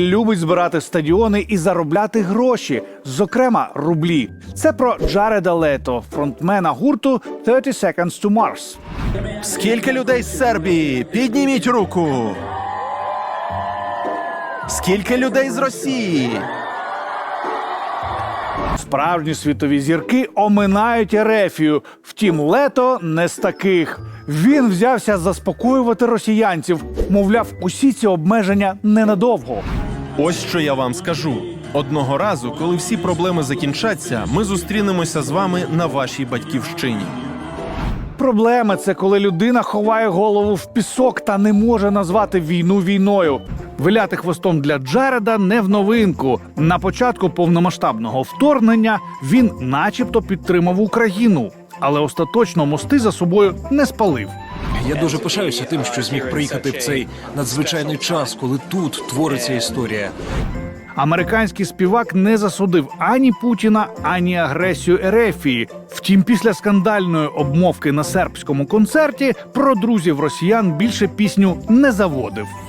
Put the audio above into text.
Любить збирати стадіони і заробляти гроші, зокрема рублі. Це про Джареда Лето, фронтмена гурту 30 Seconds to Mars. Скільки людей з Сербії? Підніміть руку. Скільки людей з Росії? Справжні світові зірки оминають Ерефію. Втім, лето не з таких. Він взявся заспокоювати росіянців. Мовляв, усі ці обмеження ненадовго. Ось що я вам скажу. Одного разу, коли всі проблеми закінчаться, ми зустрінемося з вами на вашій батьківщині. Проблема це коли людина ховає голову в пісок та не може назвати війну війною. Виляти хвостом для Джареда не в новинку. На початку повномасштабного вторгнення він, начебто, підтримав Україну, але остаточно мости за собою не спалив. Я дуже пишаюся тим, що зміг приїхати в цей надзвичайний час, коли тут твориться історія. Американський співак не засудив ані Путіна, ані агресію Ерефії. Втім, після скандальної обмовки на сербському концерті про друзів росіян більше пісню не заводив.